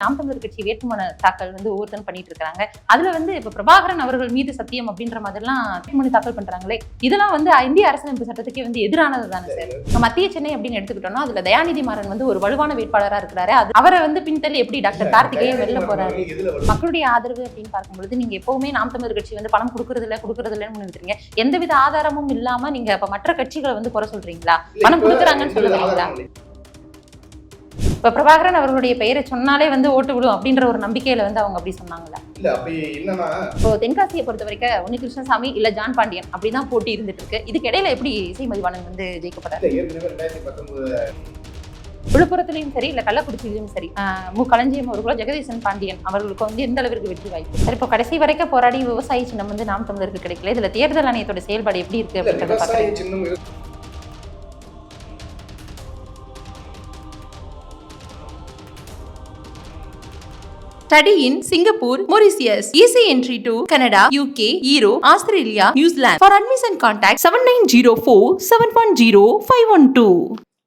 நாம் தமிழர் கட்சி வேட்புமனு தாக்கல் வந்து ஒவ்வொருத்தரும் பண்ணிட்டு இருக்காங்க அதுல வந்து இப்ப பிரபாகரன் அவர்கள் மீது சத்தியம் அப்படின்ற மாதிரிலாம் வேட்புமனு தாக்கல் பண்றாங்களே. இதெல்லாம் வந்து இந்திய அரசியலமைப்பு சட்டத்துக்கே வந்து எதிரானது தானே சார்? மத்திய சென்னை அப்படின்னு எடுத்துக்கிட்டோம்னா அதுல தயாநிதி மாறன் வந்து ஒரு வலுவான வேட்பாளரா இருக்கிறாரு. அது அவரை வந்து பின்தள்ளி எப்படி டாக்டர் கார்த்திகேயன் வெளில போறாரு. மக்களுடைய ஆதரவு அப்படின்னு பார்க்கும்பொழுது நீங்க எப்பவுமே நாம் தமிழர் கட்சி வந்து பணம் கொடுக்கறது இல்ல கொடுக்கறது இல்லைன்னு நினைக்கிறீங்க எந்தவித ஆதாரமும் இல்லாம நீங்க இப்ப மற்ற கட்சிகளை வந்து குறை சொல்றீங்களா? பணம் கொடுக்குறாங்கன்னு இதுல இப்ப பிரபாகரன் அவர்களுடைய பெயரை சொன்னாலே வந்து ஓட்டு விடும் அப்படின்ற ஒரு நம்பிக்கையில வந்து அவங்க அப்படி சொன்னாங்களா இல்ல அப்படி என்னன்னா இப்போ தென்காசியை பொறுத்த வரைக்கும் உன்னி கிருஷ்ணசாமி இல்ல ஜான் பாண்டியன் அப்படிதான் போட்டி இருந்துட்டு இருக்கு இதுக்கு இடையில எப்படி இசை மதிவாணன் வந்து ஜெயிக்கப்பட்டார்? விழுப்புரத்துலயும் சரி இல்ல கள்ளக்குறிச்சியிலும் சரி மு களஞ்சியம் அவர்களோ ஜெகதீசன் பாண்டியன் அவர்களுக்கு வந்து எந்த அளவிற்கு வெற்றி வாய்ப்பு? சரி இப்போ கடைசி வரைக்கும் போராடி விவசாயி சின்னம் வந்து நாம் தமிழருக்கு கிடைக்கல. இதுல தேர்தல் ஆணையத்தோட செயல்பாடு எப்படி இருக்கு. ஸ்டடி இன் சிங்கப்பூர் மொரிசியஸ் சின்னம் இருக்கு. Study in Singapore, Mauritius. Easy entry to Canada, UK, Europe, Australia, New Zealand. For admission contact 7904 710 512.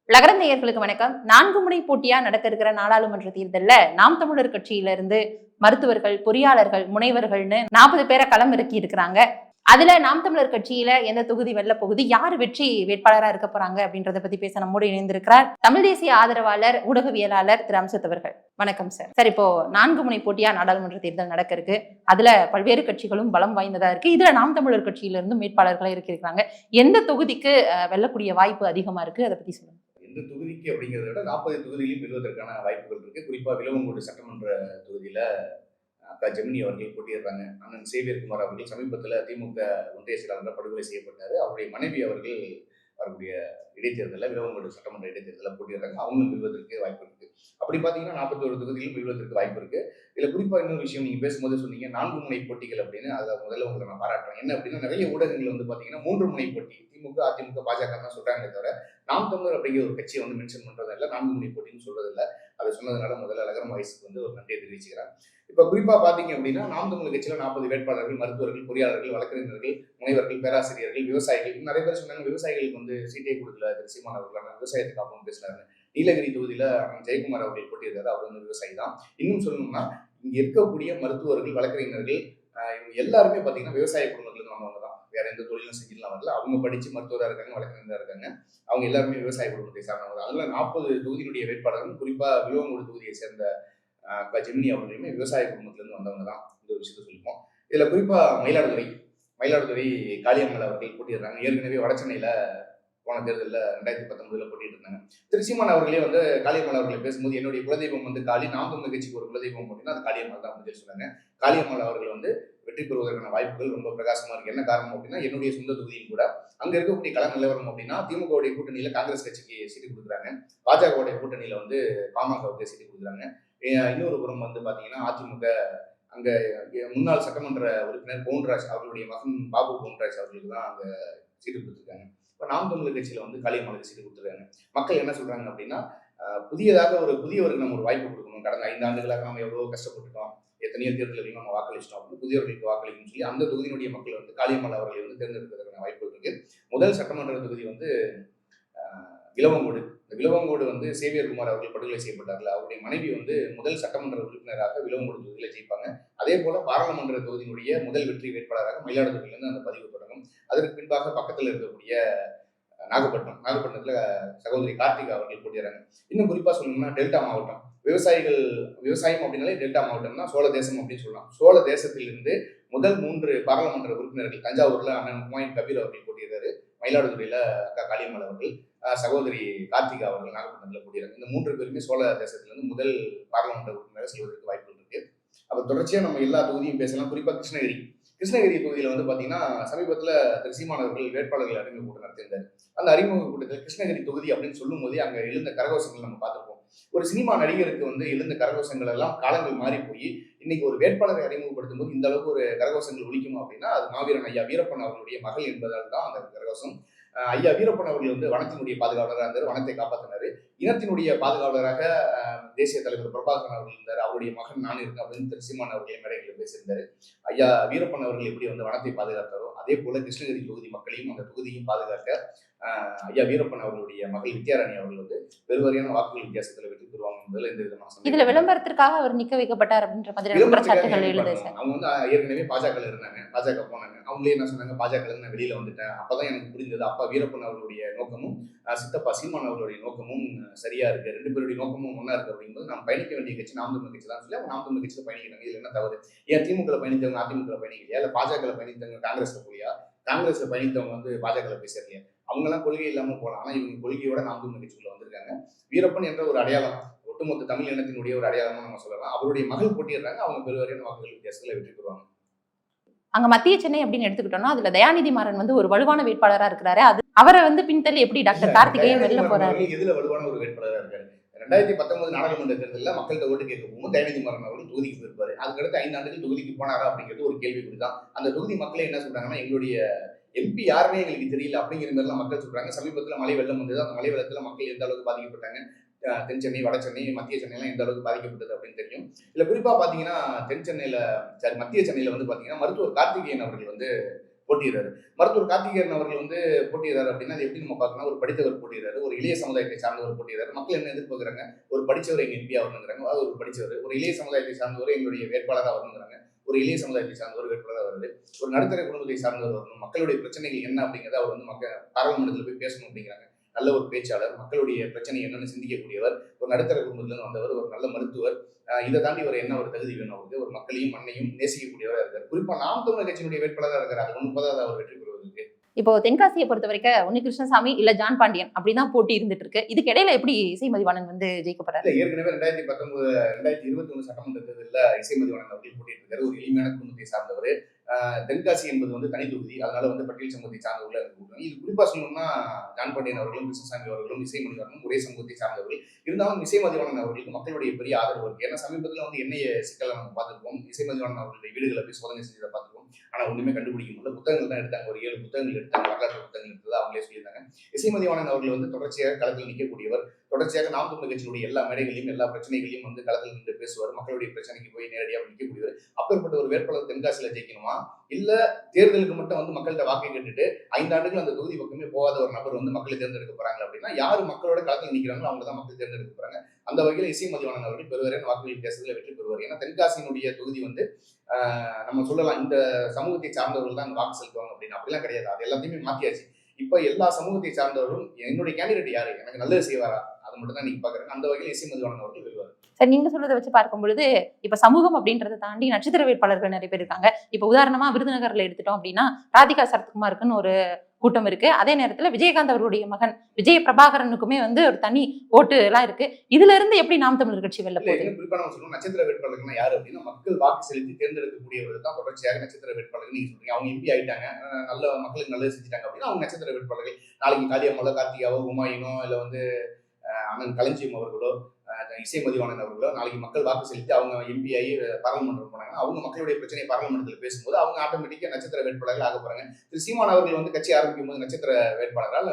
லகர நேயர்களுக்கு வணக்கம் நான்கு முனை போட்டியா நடக்க இருக்கிற நாடாளுமன்ற தேர்தலில் நாம் தமிழர் கட்சியில இருந்து மருத்துவர்கள் பொறியாளர்கள் முனைவர்கள்னு நாற்பது பேரை களம் இறக்கி இருக்கிறாங்க அதுல நாம் தமிழர் கட்சியில எந்த தொகுதி வெல்ல போகுது? யார் வெற்றி வேட்பாளராக இருக்க போறாங்க? அப்படின்றத பத்தி பேச நம்மோடு இணைந்திருக்கிறார் தமிழ் தேசிய ஆதரவாளர் ஊடகவியலாளர் திரு அம்சத் அவர்கள். வணக்கம் சார். சார் இப்போ நான்கு முனை போட்டியா நாடாளுமன்ற தேர்தல் நடக்க இருக்கு. அதுல பல்வேறு கட்சிகளும் பலம் வாய்ந்ததா இருக்கு. இதுல நாம் தமிழர் கட்சியிலிருந்து வேட்பாளர்களாக இருக்கிறாங்க. எந்த தொகுதிக்கு வெல்லக்கூடிய வாய்ப்பு அதிகமா இருக்கு? அதை பத்தி சொல்லுங்க. எந்த தொகுதிக்கு அப்படிங்கிறத விட நாற்பது தொகுதிகளையும் பெறுவதற்கான வாய்ப்புகள் இருக்கு. குறிப்பா விலவங்கோடு சட்டமன்ற தொகுதியில அக்கா ஜெமினி அவர்கள் போட்டியிடுறாங்க. அண்ணன் சேவியர் குமார் அவர்கள் சமீபத்தில் திமுக ஒன்றிய செயலாளர் படுகொலை செய்யப்பட்டார். அவருடைய மனைவி அவர்கள் வரக்கூடிய இடைத்தேர்தலில் விலவங்கோடு சட்டமன்ற இடைத்தேர்தலில் போட்டியிடுறாங்க. அவங்களும் வெல்வதற்கு வாய்ப்பு இருக்கு. அப்படி பார்த்தீங்கன்னா நாற்பத்தோரு தொகுதியிலும் வெல்வதற்கு வாய்ப்பு இருக்கு. இதில் குறிப்பாக இன்னொரு விஷயம் நீங்கள் பேசும்போது சொன்னீங்க நான்கு முனை போட்டிகள் அப்படின்னு. அதை முதல்ல உங்களை நான் பாராட்டுறேன். என்ன அப்படின்னா நிறைய ஊடகங்கள் வந்து பார்த்தீங்கன்னா மூன்று முனை போட்டி திமுக அதிமுக பாஜக தான் சொல்கிறாங்களே தவிர நாம் தமிழர் அப்படிங்கிற ஒரு கட்சியை வந்து மென்ஷன் பண்ணுறது இல்லை நான்கு முனை போட்டின்னு சொல்றது அதை சொன்னதுனால முதல்ல அழகரம் வயசுக்கு வந்து ஒரு நன்றியை தெரிவிச்சுக்கிறேன். இப்போ குறிப்பாக பார்த்தீங்க அப்படின்னா நாம் தமிழர் கட்சியில் நாற்பது வேட்பாளர்கள் மருத்துவர்கள் பொறியாளர்கள் வழக்கறிஞர்கள் முனைவர்கள் பேராசிரியர்கள் விவசாயிகள் இன்னும் நிறைய பேர் சொன்னாங்க விவசாயிகளுக்கு வந்து சீட்டே கொடுக்கல. திரு சீமான் அவர்கள் விவசாயத்துக்கு விவசாயத்தை பேசுறாரு. நீலகிரி தொகுதியில ஜெயக்குமார் அவர்கள் போட்டியிருக்காரு அவர் வந்து விவசாயி தான் இன்னும் சொல்லணும்னா இங்க இருக்கக்கூடிய மருத்துவர்கள் வழக்கறிஞர்கள் இவங்க எல்லாருமே பாத்தீங்கன்னா விவசாய குடும்பத்துல இருந்து வந்தவங்க தான் வேற எந்த தொழிலும் செஞ்சிடலாம் வரல. அவங்க படிச்சு மருத்துவராக இருக்காங்க வழக்கறிஞராக இருக்காங்க. அவங்க எல்லாருமே விவசாய குடும்பத்தை சார்ந்தவங்க. தான் அதுல நாற்பது தொகுதியினுடைய வேட்பாளர்கள் குறிப்பா விலவங்கோடு தொகுதியை சேர்ந்த ஜெமினி அவர்களுமே விவசாய குடும்பத்துல இருந்து வந்தவங்க தான் இந்த ஒரு விஷயத்த சொல்லிப்போம். இதுல குறிப்பா மயிலாடுதுறை மயிலாடுதுறை காளியம்மாள் அவர்கள் போட்டியிடுறாங்க. ஏற்கனவே வடசென்னையில போன தேர்தலில் ரெண்டாயிரத்தி பத்தொன்பதுல போட்டிட்டு இருந்தாங்க. திருச்சிமான் அவர்களே வந்து காளியம்மாள் அவர்களை பேசும்போது என்னுடைய குலதெய்வம் வந்து காளி. நாம் தமிழ் கட்சிக்கு ஒரு குலதெய்வம் அப்படின்னா அது காளியம்மாள் தான் அப்படின்னு சொல்லி சொன்னாங்க காளியம்மாள் அவர்கள் வந்து வெற்றி பெறுவதற்கான வாய்ப்புகள் ரொம்ப பிரகாசமா இருக்கு. என்ன காரணம் அப்படின்னா என்னுடைய சொந்த தொகுதியும் கூட அங்க இருக்கக்கூடிய கள நிலவரம் அப்படின்னா திமுகவுடைய கூட்டணியில காங்கிரஸ் கட்சிக்கு சீட்டு கொடுக்குறாங்க. பாஜகவுடைய கூட்டணியில வந்து பாமகவுக்கு சீட்டு கொடுக்குறாங்க. இன்னொரு புறம் வந்து பாத்தீங்கன்னா அதிமுக அங்க முன்னாள் சட்டமன்ற உறுப்பினர் பவுன்ராஜ் அவர்களுடைய மகன் பாபு பவுன்ராஜ் அவர்களுக்கு தான் அங்க சீட்டு கொடுத்துருக்காங்க. இப்போ நாம் தமிழர் கட்சியில வந்து காளியம்மாளுக்கு சீட்டு கொடுத்துருக்காங்க. மக்கள் என்ன சொல்றாங்க அப்படின்னா புதியதாக ஒரு புதியவருக்கு நம்ம ஒரு வாய்ப்பு கொடுக்கணும். கடந்த ஐந்து ஆண்டுகளாக நம்ம எவ்வளவு கஷ்டப்பட்டுட்டோம். எத்தனையோ தேர்தல்கள் நம்ம வாக்களிச்சிட்டோம் அப்படின்னு புதியவர்களுக்கு வாக்களிக்கணும்னு சொல்லி அந்த தொகுதியினுடைய மக்கள் வந்து காளியம்மாள் அவர்களை வந்து தேர்ந்தெடுப்பதற்கான வாய்ப்புகள் இருக்கு. முதல் சட்டமன்ற தொகுதி வந்து அஹ், விலவங்கோடு இந்த விலவங்கோடு வந்து சேவியர் குமார் அவர்கள் படுகொலை செய்யப்பட்டார்கள். அவருடைய மனைவி வந்து முதல் சட்டமன்ற உறுப்பினராக விலவங்கோடு தொகுதியில் ஜெயிப்பாங்க. அதே போல பாராளுமன்ற தொகுதியினுடைய முதல் வெற்றி வேட்பாளராக மயிலாடுதுறையிலிருந்து அந்த பதிவு தொடங்கும். அதற்கு பின்பாக பக்கத்தில் இருக்கக்கூடிய நாகப்பட்டினம். நாகப்பட்டினத்துல சகோதரி கார்த்திகா அவர்கள் போட்டிடுறாங்க இன்னும் குறிப்பா சொல்லணும்னா டெல்டா மாவட்டம். விவசாயிகள் விவசாயம் அப்படின்னாலே டெல்டா மாவட்டம் தான் சோழ தேசம் அப்படின்னு சொல்லலாம். சோழ தேசத்திலிருந்து முதல் மூன்று பாராளுமன்ற உறுப்பினர்கள் தஞ்சாவூர்ல அண்ணன் ஹுமாயூன் கபீர் அவர்கள் போட்டியிடுறாரு. மயிலாடுதுறையில அக்கா காளியம்மாள் அவர்கள் சகோதரி கார்த்திகா அவர்கள் நாகப்பட்டினத்தில் போட்டியிறாங்க இந்த மூன்று பேருமே சோழ தேசத்திலிருந்து முதல் பாராளுமன்ற உறுப்பினராக செல்வதற்கு வாய்ப்புகள் இருக்கு. அப்ப தொடர்ச்சியா நம்ம எல்லா தொகுதியும் பேசலாம். குறிப்பா கிருஷ்ணகிரி. கிருஷ்ணகிரி பகுதியில் வந்து பார்த்தீங்கன்னா சமீபத்தில் திரு சீமானவர்கள் வேட்பாளர்கள் அறிமுக கூட்டம் நடத்தியிருந்தார். அந்த அறிமுக கூட்டத்தில் கிருஷ்ணகிரி தொகுதி அப்படின்னு சொல்லும் போதே அங்கே எழுந்த கரகோஷங்கள் நம்ம பார்த்துருப்போம். ஒரு சினிமா நடிகருக்கு வந்து எழுந்த கரகோஷங்கள் எல்லாம் காலங்கள் மாறி போய் இன்னைக்கு ஒரு வேட்பாளரை அறிமுகப்படுத்தும் போது இந்த அளவுக்கு ஒரு கரகோஷங்கள் ஒழிக்குமா அப்படின்னா அது மாவீரன் ஐயா வீரப்பன் அவர்களுடைய மகள் என்பதால் தான் அந்த கரகோஷம் ஐயா வீரப்பன் அவர்கள் வந்து வனத்தினுடைய பாதுகாவலராக இருந்தார் வனத்தை காப்பாற்றினார் இனத்தினுடைய பாதுகாவலராக தேசிய தலைவர் பிரபாகரன் அவர்கள் இருந்தார். அவருடைய மகன் நான் இருக்கேன் அப்படின்னு திரு சீமான் அவர்களே மேடைகளில் பேசியிருந்தார். ஐயா வீரப்பன் அவர்கள் எப்படி வந்து வனத்தை பாதுகாத்தாரோ அதே போல கிருஷ்ணகிரி தொகுதி மக்களையும் அந்த தொகுதியும் பாதுகாக்க ஐயா வீரப்பன் அவர்களுடைய மகள் வித்யாராணி அவர்கள் வந்து பெருவாரியான வாக்குகள் வித்தியாசத்துல வெற்றி பெறுவாங்க என்பதில் எந்த விதமான இதுல. விளம்பரத்திற்காக அவர் நிக்க வைக்கப்பட்டார் அப்படின்ற? சார் அவங்க வந்து ஏற்கனவே பாஜக இருந்தாங்க. பாஜக போனாங்க. அவங்களே என்ன சொன்னாங்க? பாஜக நான் வெளியில வந்துட்டேன். அப்பதான் எனக்கு புரிஞ்சது அப்பா வீரப்பன் அவர்களுடைய நோக்கமும் சித்தப்பா சீமான் அவர்களுடைய நோக்கமும் சரியா இருக்கு. ரெண்டு பேருடைய நோக்கமும் ஒண்ணா இருக்கு அப்படிங்கும்போது நாம் பயணிக்க வேண்டிய கட்சி நாம் தமிழ் கட்சி தான். சொல்லி அவங்க நாம் தமிழ் கட்சியில பயணிக்கிறாங்க. இதுல என்ன தவறு? ஏன் திமுக பயணித்தவங்க அதிமுக பயணிக்கலையா? இல்ல பாஜக பயணித்தவங்க காங்கிரஸ்ல போலியா? காங்கிரஸ்ல பயணித்தவங்க வந்து பாஜக போய் சேரலையா அவங்க எல்லாம் கொள்கை இல்லாம போகலாம். ஆனா இவங்க கொள்கையோட நாம் தமிழ் கட்சிக்குள்ள வந்திருக்காங்க. வீரப்பன் என்ற ஒரு அடையாளம் ஒட்டுமொத்த தமிழ் இனத்தினுடைய ஒரு அடையாளமா நம்ம சொல்லலாம். அவருடைய மகள் போட்டியிடுறாங்க. அவங்க பெருவாரியான வாக்குகள் வித்தியாசத்துல வெற்றி பெறுவாங்க. அங்க மத்திய சென்னை அப்படின்னு எடுத்துக்கிட்டோம்னா அதுல தயாநிதி மாறன் வந்து ஒரு வலுவான வேட்பாளரா இருக்கிறாரு. அது அவரை வந்து பின்தள்ளி எப்படி டாக்டர் கார்த்திகேயன் வெளில போறாரு? எதுல வலுவான ஒரு வேட்பாளராக இருக்காரு? ரெண்டாயிரத்தி பத்தொன்பது நாடாளுமன்ற தேர்தலில் மக்கள்கிட்ட ஓட்டு கேட்க போகும்போது தயாநிதி மாறன் அவர்கள் தொகுதிக்கு போயிருப்பாரு. அதுக்கடுத்து ஐந்து ஆண்டுகள் தொகுதிக்கு போனாரா அப்படிங்கிறது ஒரு கேள்விக்குறி தான் அந்த தொகுதி மக்களே என்ன சொல்றாங்கன்னா எங்களுடைய எம்பி யாருமே எங்களுக்கு தெரியல. அப்படிங்கிற மாதிரிலாம் மக்கள் சொல்றாங்க. சமீபத்தில் மழை வெள்ளம் வந்தது. அந்த மழை வெள்ளத்தில் மக்கள் எந்த அளவுக்கு பாதிக்கப்பட்டாங்க? தென் சென்னை வட சென்னை மத்திய சென்னைலாம் எந்த அளவுக்கு பாதிக்கப்பட்டது அப்படின்னு தெரியும். இல்லை குறிப்பாக பார்த்தீங்கன்னா தென் சென்னையில் சாரி மத்திய சென்னையில் வந்து பார்த்தீங்கன்னா மருத்துவர் கார்த்திகேயன் அவர்கள் வந்து போட்டியிடுறாரு. மருத்துவர் கார்த்திகேயன் அவர்கள் வந்து போட்டியிடுறாரு அப்படின்னா அது எப்படி நம்ம பார்க்கணும் ஒரு படித்தவர் போட்டியிடுறாரு. ஒரு இளைய சமுதாயத்தை சார்ந்தவர் போட்டியிடுறாரு. மக்கள் என்ன எதிர்பார்க்குறாங்க? ஒரு படித்தவர் எங்கள் எம்பி வரணுங்கிறாங்க. அதாவது ஒரு படித்தவர் ஒரு இளைய சமுதாயத்தை சார்ந்தவர் எங்களுடைய வேட்பாளராக வரணுங்கிறாங்க. ஒரு இளைய சமுதாயத்தை சார்ந்தவர் வேட்பாளராக வருது. ஒரு நடுத்தர குடும்பத்தை சார்ந்தவர் வரணும். மக்களுடைய பிரச்சனைகள் என்ன அப்படிங்கிறத அவர் வந்து மக்கள் பாராளுமன்றத்தில் போய் பேசணும் அப்படிங்கிறாங்க. நல்ல ஒரு பேச்சாளர் மக்களுடைய பிரச்சனை என்னன்னு சிந்திக்கக்கூடியவர் ஒரு நடுத்தர குடும்பத்திலிருந்து வந்தவர் ஒரு நல்ல மருத்துவர் இதை தாண்டி ஒரு என்ன ஒரு தகுதி வேணும் அவருக்கு? ஒரு மக்களையும் மண்ணையும் நேசிக்கக்கூடியவராக இருக்கார். குறிப்பாக நாம் தமிழர் கட்சியினுடைய வேட்பாளராக இருக்கார். அது ஒன்று அவர் வெற்றி பெறுவதற்கு. இப்போ தென்காசியை பொறுத்த வரைக்கும் உன்னி கிருஷ்ணசாமி இல்ல ஜான் பாண்டியன் அப்படிதான் போட்டி இருந்துட்டு இருக்கு. இதுக்கு இடையில எப்படி இசை மதிவாணன் வந்து ஜெயிக்கப்படுறாரு ஏற்கனவே ரெண்டாயிரத்தி பத்தொன்பது ரெண்டாயிரத்தி இருபத்தி ஒண்ணு சட்டமன்ற தேர்தலில் இசைமதிவாணன் அப்படி போட்டிட்டு இருக்காரு. ஒரு எளிமையான குடும்பத்தை சார்ந்தவர். தென்காசி என்பது வந்து தனி தொகுதி. அதனால வந்து பட்டியல் சமூகத்தை சார்ந்தவர்கள் இருக்காங்க இது குறிப்பா சொல்லணும்னா ஜான் பாண்டியன் அவர்களும் கிருஷ்ணசாமி அவர்களும் இசைமதிவாணனும் ஒரே சமூகத்தை சார்ந்தவர்கள். இருந்தாலும் இசைமதிவாணன் அவர்களுக்கு மக்களுடைய பெரிய ஆதரவு இருக்கு. ஏன்னா சமீபத்தில் வந்து என்னைய சிக்கலை நம்ம பார்த்துருப்போம். இசைமதிவாணன் அவர்களுடைய வீடுகளை போய் சோதனை செஞ்சதை பார்த்து ஆனால் ஒண்ணுமே கண்டுபிடிக்க முடியல. புத்தகங்கள் தான் எடுத்தாங்க. ஒரு ஏழு புத்தகங்கள் எடுத்தாங்க. வரலாற்று புத்தகங்கள் எடுத்தது அவங்களே சொல்லியிருந்தாங்க. இசைமதிவாணன் அவர்கள் வந்து தொடர்ச்சியாக களத்தில் நிற்கக்கூடியவர். தொடர்ச்சியாக நாம் தமிழ் கட்சியினுடைய எல்லா மேடைகளையும் எல்லா பிரச்சனைகளையும் வந்து களத்தில் நின்று பேசுவார். மக்களுடைய பிரச்சனைக்கு போய் நேரடியாக நிற்கக்கூடியவர் அப்பேற்பட்ட ஒரு வேட்பாளர் தென்காசியில் ஜெயிக்கணுமா? இல்ல தேர்தலுக்கு மட்டும் வந்து மக்கள்கிட்ட வாக்கை கேட்டுட்டு ஐந்தாண்டுகள் அந்த தொகுதி பக்கமே போகாத ஒரு நபர் வந்து மக்களை தேர்ந்தெடுக்க போறாங்க அப்படின்னா யார் மக்களோட களத்தில் நிற்கிறாங்களோ அவங்க தான் மக்கள் தேர்ந்தெடுக்க போறாங்க. அந்த வகையில் இசை மதிவானன் அவர்கள் பெருவரையான வாக்குகள் வித்தியாசத்தில் வெற்றி பெறுவார். ஏன்னா தென்காசியினுடைய தொகுதி வந்து நம்ம சொல்லலாம் இந்த சமூகத்தை சார்ந்தவர்கள் தான் வாக்கு செலுத்துவாங்க அப்படின்னு. அப்படிலாம் கிடையாது. அது எல்லாத்தையுமே மாத்தியாச்சு. இப்போ எல்லா சமூகத்தை சார்ந்தவர்களும் என்னுடைய கேண்டிடேட் யாரு? எனக்கு நல்லது செய்வாரா? அது மட்டும் தான் நீங்க பாக்குறாங்க அந்த வகையில் இசை மதிவானன் அவர்கள் வெல்வார் சார் நீங்க சொல்றதை வச்சு பார்க்கும் பொழுது இப்ப சமூகம் அப்படின்றத தாண்டி நட்சத்திர வேட்பாளர்கள் நிறைய பேர் இருக்காங்க. இப்ப உதாரணமா விருதுநகர்ல எடுத்துட்டோம் அப்படின்னா ராதிகா சரத்குமாருக்குன்னு ஒரு கூட்டம் இருக்கு. அதே நேரத்துல விஜயகாந்த் அவர்களுடைய மகன் விஜய பிரபாகரனுக்குமே வந்து ஒரு தனி ஓட்டு எல்லாம் இருக்கு. இதுல இருந்து எப்படி நாம் தமிழர் கட்சி வெளில போகுது? குறிப்பா நம்ம சொல்லணும் நட்சத்திர வேட்பாளர்கள்னா யாரு அப்படின்னா மக்கள் வாக்கு செலுத்தி தேர்ந்தெடுக்கக்கூடியவர்கள் தான் தொடர்ச்சியாக நட்சத்திர வேட்பாளர்கள் நீங்க சொல்றீங்க. அவங்க எம்பி ஆயிட்டாங்க நல்ல மக்களுக்கு நல்லது செஞ்சுட்டாங்க அப்படின்னா அவங்க நட்சத்திர வேட்பாளர்கள். நாளைக்கு காளியம்மலோ கார்த்திகாவோ உமாயினோ இல்ல வந்து அண்ணன் களஞ்சியம் அவர்களோ இசைமதிவாணன் இசை அவர்களோ நாளைக்கு மக்கள் வாக்கு செலுத்தி அவங்க எம்பி ஆகி பாராளுமன்றம் போனாங்கன்னா அவங்க மக்களுடைய பிரச்சனையை பாராளுமன்றத்தில் பேசும்போது அவங்க ஆட்டோமேட்டிக்கா நட்சத்திர வேட்பாளர்கள் ஆக போறாங்க. திரு சீமான் அவர்கள் வந்து கட்சி ஆரம்பிக்கும் போது நட்சத்திர வேட்பாளரால்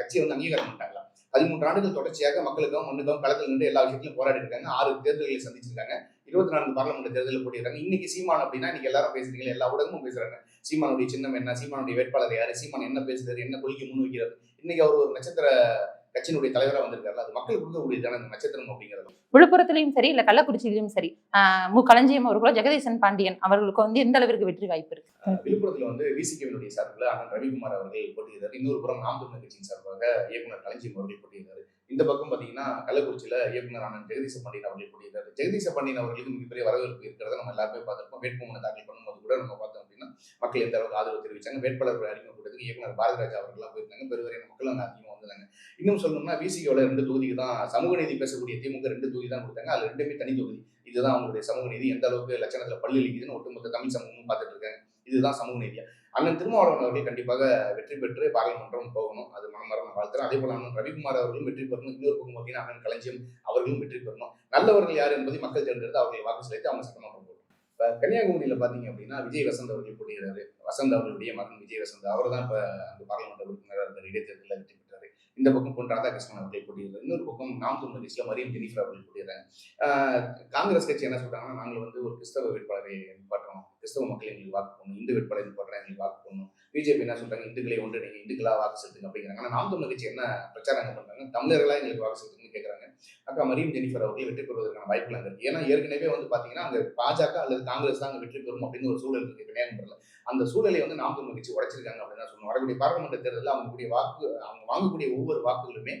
கட்சியை வந்து அங்கீகாரம் பண்ணிட்டாங்களா பதிமூன்று ஆண்டுகள் தொடர்ச்சியாக மக்களுக்கும் மண்ணுக்கும் களத்தில் நின்று எல்லா விஷயத்திலும் போராடி இருக்காங்க. ஆறு தேர்தல்களை சந்திச்சிருக்காங்க. இருபத்தி நான்கு பார்லமெண்ட் தேர்தலில் போட்டிருக்காங்க இன்னைக்கு சீமான் அப்படின்னா இன்னைக்கு எல்லாரும் பேசுறீங்க எல்லா ஊடகமும் பேசுறாங்க. சீமானுடைய சின்னம் என்ன? சீமானுடைய வேட்பாளர் யாரு? சீமான் என்ன பேசுறாரு? என்ன கொள்கை முன்வைக்கிறார்? இன்னைக்கு அவர் ஒரு நட்சத்திர கட்சியினுடைய தலைவராக வந்திருக்காரு அது மக்கள் கொடுக்கக்கூடியதான அந்த நட்சத்திரம் அப்படிங்கிறது. விழுப்புரத்திலையும் சரி இல்ல கள்ளக்குறிச்சியிலும் சரி மு. களஞ்சியம் அவர்களோ ஜெகதீசன் பாண்டியன் அவர்களுக்கு வந்து எந்த அளவிற்கு வெற்றி வாய்ப்பு இருக்கு? விழுப்புரத்துல வந்து விசிகவினுடைய சார்பில் அண்ணன் ரவிக்குமார் அவர்கள் போட்டியிடுறாரு. இன்னொரு புறம் நாம் தமிழர் கட்சியின் சார்பாக இயக்குனர் களஞ்சியம் அவர்கள் போட்டியிடுறாரு. இந்த பக்கம் பாத்தீங்கன்னா கள்ளக்குறிச்சியில இயக்குனர் அண்ணன் ஜெகதீச பாண்டியன் அவர்கள் போட்டியிடுறாரு. ஜெகதீச பாண்டியன் அவர்களுக்கு மிகப்பெரிய வரவேற்பு இருக்கிறத நம்ம எல்லாருமே பார்த்திருப்போம். வேட்புமனு தாக்கல் பண்ணும்போது கூட நம்ம பார்த்தோம் அப்படின்னா மக்கள் எந்த அளவுக்கு ஆதரவு தெரிவிச்சாங்க வேட்பாளர் அறிமுகப்படுறதுக்கு இயக்குனர் பாரதிராஜா அவர்கள்லாம் போயிருந்தாங்க. பெருவரையான மக்கள் அங்கே அதிகமாக கொடுத்தாங்க இன்னும் சொல்லணும்னா விசிகோட ரெண்டு தொகுதிக்கு தான் சமூக நீதி பேசக்கூடிய திமுக ரெண்டு தொகுதி தான் கொடுத்தாங்க. அது ரெண்டுமே தனி தொகுதி. இதுதான் அவங்களுடைய சமூக நீதி. எந்த அளவுக்கு லட்சணத்துல பள்ளி இருக்குதுன்னு ஒட்டுமொத்த தமிழ் சமூகமும் பார்த்துட்டு இருக்காங்க. இதுதான் சமூக நீதியா? அண்ணன் திருமாவளவன் அவர்கள் கண்டிப்பாக வெற்றி பெற்று பாராளுமன்றம் போகணும். அது மனமரம் நான் வாழ்த்துறேன். அதே போல அண்ணன் ரவிக்குமார் அவர்களும் வெற்றி பெறணும். இன்னொரு பக்கம் பார்த்தீங்கன்னா அண்ணன் களஞ்சியம் அவர்களும் வெற்றி பெறணும். நல்லவர்கள் யார் என்பதை மக்கள் தேர்ந்தெடுத்து அவர்களை வாக்கு செலுத்தி அவங்க சட்டமன்றம் போகணும். இப்போ கன்னியாகுமரியில் பார்த்தீங்க அப்படின்னா விஜய் வசந்த் அவர்கள் போட்டியிடுறாரு. வசந்த் அவர்களுடைய மகன் விஜய் வசந்த். அவர் தான் இப்போ அந்த பாராளுமன்ற உறுப்பினராக இருக்கிற இடைத்தேர்தலில் வெற்றி இந்த பக்கம் பொன் ராதாகிருஷ்ணன் அவர்கள் போட்டியிடுறாங்க இன்னொரு பக்கம் நாம் தமிழர் கட்சியில் மரியம் ஜெனிஃபர் அவர்கள் போட்டியிடுறாங்க காங்கிரஸ் கட்சி என்ன சொல்றாங்கன்னா நாங்கள் வந்து ஒரு கிறிஸ்தவ வேட்பாளரை நிப்பாட்டுறோம் கிறிஸ்தவ மக்கள் எங்களுக்கு வாக்கு பண்ணும் இந்து வேட்பாளர் போடுறாங்க எங்களுக்கு வாக்கு பண்ணும் பிஜேபி என்ன சொல்றாங்க? இந்துக்களை ஒன்று நீங்க இந்துக்களா வாக்கு செலுத்துங்க அப்படிங்கிறாங்க. ஆனால் நாம் தமிழ் கட்சி என்ன பிரச்சாரம் பண்றாங்க? தமிழர்களா எங்களுக்கு வாக்கு செலுத்துங்கன்னு கேட்கறாங்க அக்கா மரியம் ஜெனிஃபர் அவர்கள் வெற்றி பெறுவதற்கான வாய்ப்புகள் அங்க இருக்கு. ஏன்னா ஏற்கனவே வந்து பாத்தீங்கன்னா அங்க பாஜக அல்லது காங்கிரஸ் தான் அங்க வெற்றி பெறும் அப்படின்னு ஒரு சூழல் இருக்கு. கன்னியாகுமரியில் அந்த சூழலை வந்து நாம் தமிழ் கட்சி உடைச்சிருக்காங்க அப்படின்னு தான் சொல்லணும். வரக்கூடிய பாராளுமன்ற தேர்தலில் அவங்களுடைய வாக்கு அவங்க வாங்கக்கூடிய ஒவ்வொரு வாக்குகளுமே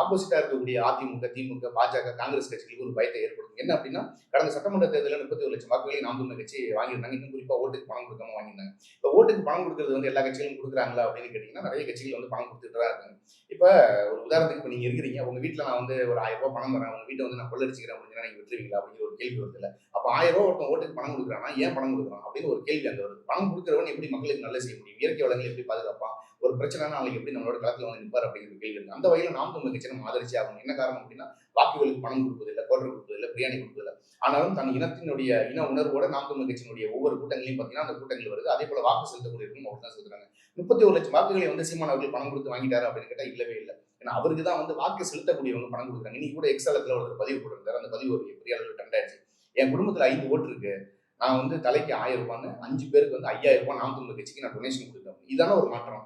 ஆப்போசிட்டா இருக்கக்கூடிய அதிமுக திமுக பாஜக காங்கிரஸ் கட்சிகளுக்கு ஒரு பயத்தை ஏற்படுத்தும். என்ன அப்படின்னா கடந்த சட்டமன்ற தேர்தலில் முப்பத்தி ஒரு லட்சம் வாக்குகளை நாம் தமிழ் கட்சி வாங்கியிருந்தாங்க. இன்னும் குறிப்பா ஓட்டுக்கு பணம் கொடுக்காம வாங்கினாங்க இப்போ ஓட்டுக்கு பணம் கொடுக்கறது வந்து எல்லா கட்சிகளும் கொடுக்குறாங்களா அப்படின்னு கேட்டீங்கன்னா நிறைய கட்சிகள் வந்து பணம் கொடுத்துட்டு தான் இருக்காங்க. இப்போ ஒரு உதாரணத்துக்கு இப்போ நீங்க இருக்கிறீங்க உங்க வீட்டில் நான் வந்து ஒரு ஆயிரம் ரூபாய் பணம் தரேன் உங்க வீட்டை வந்து நான் கொள்ளடிச்சிக்கிறேன் அப்படின்னா நீங்க விட்டுருவீங்களா அப்படிங்கிற ஒரு கேள்வி வருது இல்லை அப்போ ஆயிரம் ரூபாய் ஒருத்தன் ஓட்டுக்கு பணம் கொடுக்குறான்னா ஏன் பணம் கொடுக்குறான் அப்படின்னு ஒரு கேள்வி அந்த வருது. பணம் கொடுக்குறவன் எப்படி மக்களுக்கு நல்ல செய்ய முடியும்? இயற்கை வளங்களை எப்படி பாதுகாப்பான்? ஒரு பிரச்சனை நாளைக்கு எப்படி நம்மளோட களத்தில் வந்து நிற்பார் அப்படிங்கிற கேள்வி இருக்கு. அந்த வகையில் நாம் தமிழ் கட்சி நம்ம ஆதரிச்சு ஆகணும். என்ன காரணம் அப்படின்னா வாக்குகளுக்கு பணம் கொடுப்பதில்லை கோட்டர் கொடுப்பதில்லை பிரியாணி கொடுப்பதில்லை. ஆனாலும் தன் இனத்தினுடைய இன உணர்வோட நாம் தமிழ் கட்சியினுடைய ஒவ்வொரு கூட்டங்களையும் பார்த்தீங்கன்னா அந்த கூட்டங்கள் வருது. அதே போல வாக்கு செலுத்தக்கூடிய அவர் தான் செலுத்துறாங்க. முப்பத்தி ஒரு லட்சம் வாக்குகளை வந்து சீமான் அவர்கள் பணம் கொடுத்து வாங்கிட்டாரு அப்படின்னு கேட்டால் இல்லவே இல்லை. ஏன்னா அவருக்கு தான் வந்து வாக்கு செலுத்தக்கூடியவங்க பணம் கொடுக்குறாங்க. இன்னைக்கு கூட எக்ஸலத்தில் ஒருத்தர் பதிவு போட்டிருந்தார். அந்த பதிவு ஒரு பெரிய அளவில் ட்ரெண்ட் என் குடும்பத்தில் ஐந்து ஓட்டு இருக்கு. நான் வந்து தலைக்கு ஆயிரம் ரூபான்னு அஞ்சு பேருக்கு வந்து ஐயாயிரம் ரூபாய் நாம் தமிழ் கட்சிக்கு நான் டொனேஷன் கொடுத்தேன். இதான ஒரு மாற்றம்.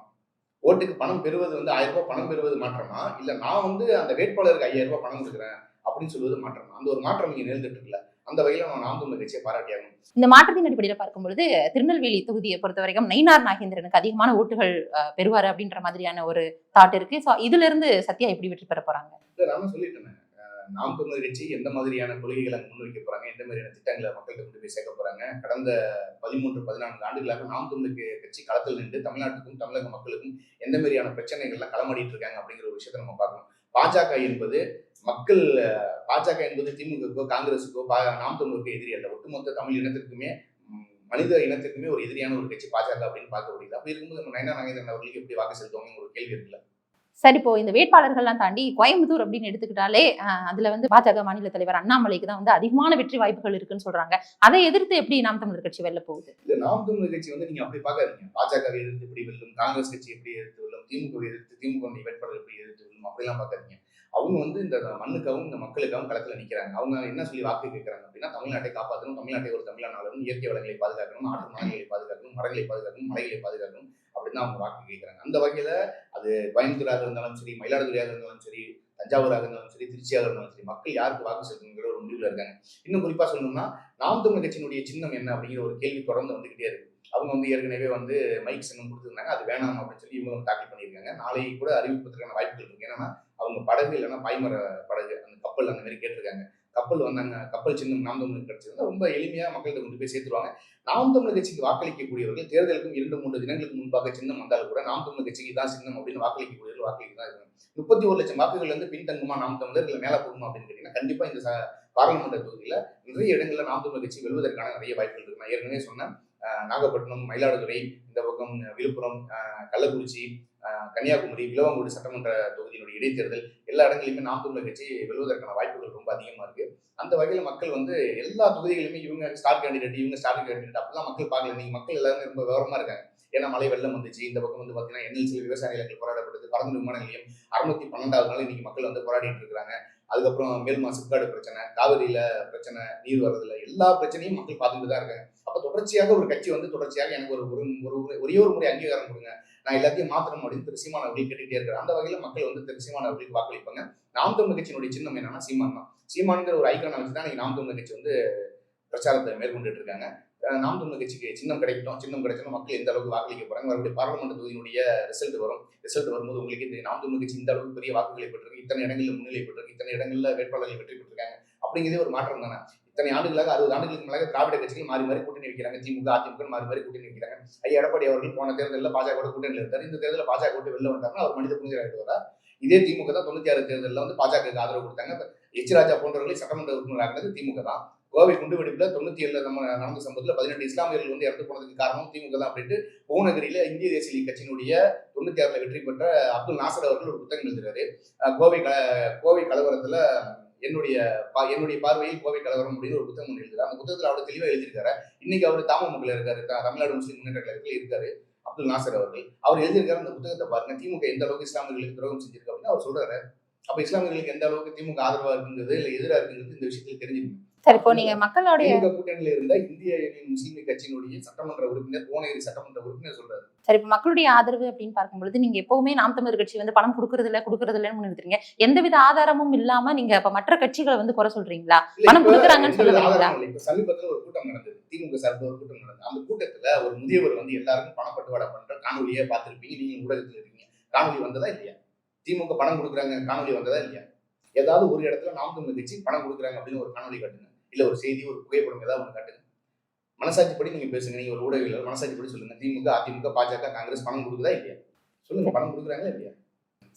ஓட்டுக்கு பணம் பெறுவது வந்து ஆயிரம் ரூபாய் பணம் பெறுவது மாற்றமா? இல்ல நான் வந்து அந்த வேட்பாளருக்கு ஐயாயிரம் ரூபாய் பணம் கொடுக்குறேன் அப்படின்னு சொல்வது மாற்றமா? அந்த ஒரு மாற்றம் இங்க நேர்ந்துட்டு இருக்குல்ல. அந்த வகையில நான் நாம் தமிழ் கட்சியை பாராட்டியாகணும். இந்த மாற்றத்தின் அடிப்படையில் பார்க்கும்பொழுது திருநெல்வேலி தொகுதியை பொறுத்த வரைக்கும் நயினார் நாகேந்திரனுக்கு அதிகமான ஓட்டுகள் பெறுவாரு அப்படின்ற மாதிரியான ஒரு தாட் இருக்கு. ஸோ இதுல இருந்து சத்யா எப்படி வெற்றி பெற போறாங்க? இல்ல நான் சொல்லிட்டேன். நாம் தமிழர் கட்சி எந்த மாதிரியான கொள்கைகளை அங்க முன்வைக்க போறாங்க? எந்த மாதிரியான திட்டங்களை மக்கள்கிட்ட கொண்டு போய் சேர்க்க போறாங்க? கடந்த பதிமூன்று பதினான்கு ஆண்டுகளாக நாம் தமிழர் கட்சி களத்தில் நின்று தமிழ்நாட்டுக்கும் தமிழக மக்களுக்கும் எந்த மாதிரியான பிரச்சனைகள்லாம் களமாடிட்டு இருக்காங்க அப்படிங்கிற ஒரு விஷயத்தை நம்ம பார்க்கணும். பாஜக என்பது மக்கள் பாஜக என்பது திமுகக்கோ காங்கிரஸுக்கோ பா- நாம் தமிழருக்கு எதிரி அல்ல. ஒட்டுமொத்த தமிழ் இனத்திற்குமே மனித இனத்திற்குமே ஒரு எதிரியான ஒரு கட்சி பாஜக அப்படின்னு பார்க்க முடியுது அப்படி இருக்கும்போது நம்ம நயனா நாகேந்திரன் அவர்களுக்கு எப்படி வாக்கு செலுத்துவாங்க ஒரு கேள்வி இருக்குல்ல? சரி இப்போ இந்த வேட்பாளர்கள்லாம் தாண்டி கோயம்புத்தூர் அப்படின்னு எடுத்துக்கிட்டாலே அதுல வந்து பாஜக மாநில தலைவர் அண்ணாமலைக்கு தான் வந்து அதிகமான வெற்றி வாய்ப்புகள் இருக்குன்னு சொல்றாங்க. அதை எதிர்த்து எப்படி நாம் தமிழர் கட்சி வெல்ல போகுது? இல்ல நாம் தமிழர் கட்சி வந்து நீங்க அப்படி பாக்காதீங்க பாஜக எதிர்த்து எப்படி வெல்லும் காங்கிரஸ் கட்சி எப்படி எதிர்த்து வெல்லும் திமுக எதிர்த்து திமுக வேட்பாளர் எப்படி எதிர்த்து வெல்லும் அப்படிலாம் பாக்காதீங்க அவங்க வந்து இந்த மண்ணுக்காகவும் இந்த மக்களுக்காகவும் களத்தில் நிற்கிறாங்க அவங்க என்ன சொல்லி வாக்கு கேட்கறாங்க அப்படின்னா தமிழ்நாட்டை காப்பாற்றணும் தமிழ்நாட்டை ஒரு தமிழ்நாடு இயற்கை வளங்களை பாதுகாக்கணும் ஆற்று மரங்களை பாதுகாக்கணும் மரங்களை பாதுகாக்கணும் மலைகளை பாதுகாக்கணும் அப்படின்னு அவங்க வாக்கு கேட்கறாங்க அந்த வகையில் அது கோயம்புத்தூராக இருந்தாலும் சரி மயிலாடுதுறையாக இருந்தாலும் சரி தஞ்சாவூராக இருந்தாலும் சரி திருச்சியாக இருந்தாலும் சரி மக்கள் யாருக்கு வாக்கு செலுத்தணுங்கிற ஒரு முடிவில் இருக்காங்க. இன்னும் குறிப்பாக சொல்லணும்னா நாம் தமிழ் கட்சியினுடைய சின்னம் என்ன அப்படிங்கிற ஒரு கேள்வி தொடர்ந்து வந்துகிட்டே இருக்கு. அவங்க வந்து ஏற்கனவே வந்து மைக் சின்னம் கொடுத்துருந்தாங்க. அது வேணாம் அப்படின்னு சொல்லி இவங்க தாக்கல் பண்ணியிருக்காங்க. நாளை கூட அறிவிப்பதற்கான வாய்ப்புகள் இருக்கு. ஏன்னா அவங்க படகு இல்லைன்னா பாய்மர படகு அந்த கப்பல் அந்த மாதிரி கேட்டிருக்காங்க. கப்பல் வந்தாங்க கப்பல் சின்னம் நாம் தமிழ் கிடைச்சிருந்தா ரொம்ப எளிமையா மக்கள்கிட்ட கொண்டு போய் சேர்த்துருவாங்க. நாம் தமிழர் கட்சிக்கு வாக்களிக்கக்கூடியவர்கள் தேர்தலுக்கும் இரண்டு மூன்று தினங்களுக்கு முன்பாக சின்னம் வந்தாலும் கூட நாம் தமிழர் கட்சிக்கு தான் சின்னம் அப்படின்னு வாக்களிக்கக்கூடியவர்கள் வாக்களிக்க தான் இருக்கும். முப்பத்தி ஒரு லட்சம் வாக்குகள் வந்து பின்தங்குமா நாம் தமிழர் இல்லை மேல போகுமா அப்படின்னு கேட்டீங்கன்னா கண்டிப்பா இந்த பாராளுமன்ற தொகுதியில நிறைய இடங்கள்ல நாம் தமிழர் கட்சி வெல்வதற்கான நிறைய வாய்ப்புகள் இருக்கு. நான் ஏற்கனவே சொன்னேன் நாகப்பட்டினம் மயிலாடுதுறை இந்த பக்கம் விழுப்புரம் கள்ளக்குறிச்சி கன்னியாகுமரி விலவங்குடி சட்டமன்ற தொகுதியினுடைய இடைத்தேர்தல் எல்லா இடங்களிலுமே நாம் தமிழர் கட்சி வெல்வதற்கான வாய்ப்புகள் ரொம்ப அதிகமாக இருக்கு. அந்த வகையில் மக்கள் வந்து எல்லா தொகுதிகளிலுமே இவங்க ஸ்டார் கேண்டிடேட் இவங்க ஸ்டார் கேண்டிடேட் அப்படிலாம் மக்கள் பார்க்கல. நீங்க மக்கள் எல்லாருமே ரொம்ப விவரமா இருக்காங்க. ஏன்னா மழை வெள்ளம் வந்துச்சு. இந்த பக்கம் வந்து பாத்தீங்கன்னா என்எல்சி விவசாய நிலங்கள் போராடப்பட்டது. பறந்து விமான நிலையம் அறுநூத்தி பன்னெண்டாவது நாள் இன்னைக்கு மக்கள் வந்து போராடிட்டு இருக்காங்க அதுக்கப்புறம் மேல்மா சிப்காடு பிரச்சனை காவிரியில பிரச்சனை நீர் வர்றதுல எல்லா பிரச்சனையும் மக்கள் பார்த்துட்டு தான் இருக்காங்க. அப்ப தொடர்ச்சியாக ஒரு கட்சி வந்து தொடர்ச்சியாக எனக்கு ஒரு ஒரு ஒரே ஒரு முறை அங்கீகாரம் கொடுங்க. நான் எல்லாத்தையும் மாத்திரம் அப்படின்னு திரு சீமான் கேட்டுக்கிட்டே இருக்கிறேன் அந்த வகையில மக்கள் வந்து திரு சீமான் அவர்களுக்கு வாக்களிப்பாங்க. நாம் தமிழ் கட்சியினுடைய சின்னம் என்னன்னா சீமான் தான். சீமான்ங்கிற ஒரு ஐக்கான வச்சு தான் நாம் தமிழ் கட்சி வந்து பிரச்சாரத்தை மேற்கொண்டுட்டு இருக்காங்க. நாம் தமிழ் கட்சிக்கு சின்னம் கிடைக்கட்டும் சின்னம் கிடைச்சா மக்கள் எந்த அளவுக்கு வாக்களிக்க போறாங்க? மறுபடியும் பாராளுமன்ற தொகுதியினுடைய ரிசல்ட் வரும். ரிசல்ட் வரும்போது உங்களுக்கு இந்த நாம் தமிழ் கட்சி இந்த அளவுக்கு பெரிய வாக்குகளை பெற்றிருக்கு. இத்தனை இடங்களில் முன்னிலை பெற்றிருக்கு. இத்தனை இடங்களில் வேட்பாளர்கள் வெற்றி பெற்றிருக்காங்க. அப்படிங்கிறதே ஒரு மாற்றம் தானே. இத்தனை ஆண்டுகளாக அறுபது ஆண்டுகளுக்கு மேலாக திராவிட கட்சிகள் மாறி மாறி கூட்டணி வைக்கிறாங்க. திமுக அதிமுக மாறி மாறி கூட்டணி வைக்கிறாங்க. ஐயா எடப்பாடி அவர்கள் போன தேர்தலில் பாஜக கூட்டணியில் இருந்தார். இந்த தேர்தலில் பாஜக விட்டு வெளில வந்தாங்க அவர் மனித புரிஞ்சராகிட்டு வரார் இதே திமுக தான் தொண்ணூத்தி ஆறு தேர்தலில் வந்து பாஜக ஆதரவு கொடுத்தாங்க. எச் ராஜா போன்றவர்களை சட்டமன்ற உறுப்பினராக திமுக தான். கோவை குண்டு வெடிப்பில் தொண்ணூத்தி ஏழுல நம்ம நடந்த சம்பவத்துல பதினெட்டு இஸ்லாமியர்கள் வந்து இறந்து போனதுக்கு காரணம் திமுக தான் அப்படின்ட்டு புவனகிரியில இந்திய தேசிய லீக் கட்சியினுடைய தொண்ணூத்தி ஆறுல வெற்றி பெற்ற அப்துல் நாசர் அவர்கள் ஒரு புத்தகம் எழுதுறாரு. கோவை க கோவை கலவரத்துல என்னுடைய பா- என்னுடைய பார்வையில் கோவை கலவரம் அப்படின்னு ஒரு புத்தகம் எழுதுறாரு. அந்த புத்தகத்துல அவர் தெளிவா எழுதியிருக்காரு. இன்னைக்கு அவர் தாமமுகல இருக்காரு. தமிழ்நாடு முஸ்லீம் முன்னேற்ற கழகத்தில் இருக்காரு. அப்துல் நாசர் அவர்கள். அவர் எழுதியிருக்காரு அந்த புத்தகத்தை பாருங்க. திமுக எந்த அளவுக்கு இஸ்லாமியர்களுக்கு துரோகம் செஞ்சிருக்கு அப்படின்னு அவர் சொல்றாரு. அப்ப இஸ்லாமியர்களுக்கு எந்த அளவுக்கு திமுக ஆதரவா இருக்குங்கிறது இல்ல எதிரா இருக்குங்கிறது இந்த விஷயத்துல தெரிஞ்சுக்கணும். சரி இப்போ நீங்க மக்களுடைய கூட்டணியில இருந்த இந்திய முஸ்லீம் கட்சியினுடைய சட்டமன்ற உறுப்பினர் கோனேரி சட்டமன்ற உறுப்பினர் சொல்றாரு. சரி இப்போ மக்களுடைய ஆதரவு அப்படின்னு பார்க்கும்பொழுது நீங்க எப்பவுமே நாம் தமிழர் கட்சி வந்து பணம் கொடுக்கறது இல்ல கொடுக்கறது இல்லைன்னு முன்னிறுத்துறீங்க. எந்தவித ஆதாரமும் இல்லாம நீங்க இப்ப மற்ற கட்சிகளை வந்து குறை சொல்றீங்களா? பணம் கொடுக்குறாங்கன்னு சொல்ல வரீங்களா? சமீபத்துல ஒரு கூட்டம் நடந்தது. திமுக சார்பில் ஒரு கூட்டம் நடந்தது. அந்த கூட்டத்துல ஒரு முதியவர் வந்து எல்லாருக்கும் பணப்பட்டுவாடா பண்ற காணொலியே பார்த்திருப்பீங்க. நீங்க ஊடகத்துல இருக்கீங்க காணொலி வந்ததா இல்லையா? திமுக பணம் கொடுக்குறாங்க காணொலி வந்ததா இல்லையா? ஏதாவது ஒரு இடத்துல நாம் தமிழ் கட்சி பணம் கொடுக்குறாங்க அப்படின்னு ஒரு காணொலி காட்டுங்க. இல்ல ஒரு செய்தி ஒரு புகைப்படம் ஏதாவது ஒன்று காட்டுங்க மனசாட்சிப்படி நீங்க பேசுங்க நீங்க ஒரு ஊடகங்கள் மனசாட்சிப்படி சொல்லுங்க. திமுக அதிமுக பாஜக காங்கிரஸ் பணம் கொடுக்குதா இல்லையா? சொல்லுங்க பணம் கொடுக்குறாங்களா இல்லையா?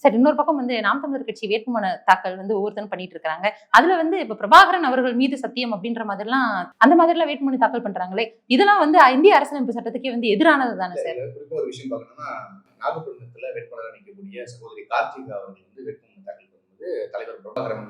சரி இன்னொரு பக்கம் வந்து நாம் தமிழர் கட்சி வேட்புமனு தாக்கல் வந்து ஒவ்வொருத்தரும் பண்ணிட்டு இருக்காங்க அதுல வந்து இப்ப பிரபாகரன் அவர்கள் மீது சத்தியம் அப்படின்ற மாதிரிலாம் அந்த மாதிரிலாம் வேட்புமனு தாக்கல் பண்றாங்களே. இதெல்லாம் வந்து இந்திய அரசியலமைப்பு சட்டத்துக்கே வந்து எதிரானது தானே சார்? குறிப்பா ஒரு விஷயம் பார்க்கணும்னா நாகப்பட்டினத்துல வேட்பாளராக நிற்கக்கூடிய சகோதரி கார்த்திகா அவர்கள் வந்து வேட்புமனு தாக்கல் பண்ணும்போது தலைவர் பிரபாகரன்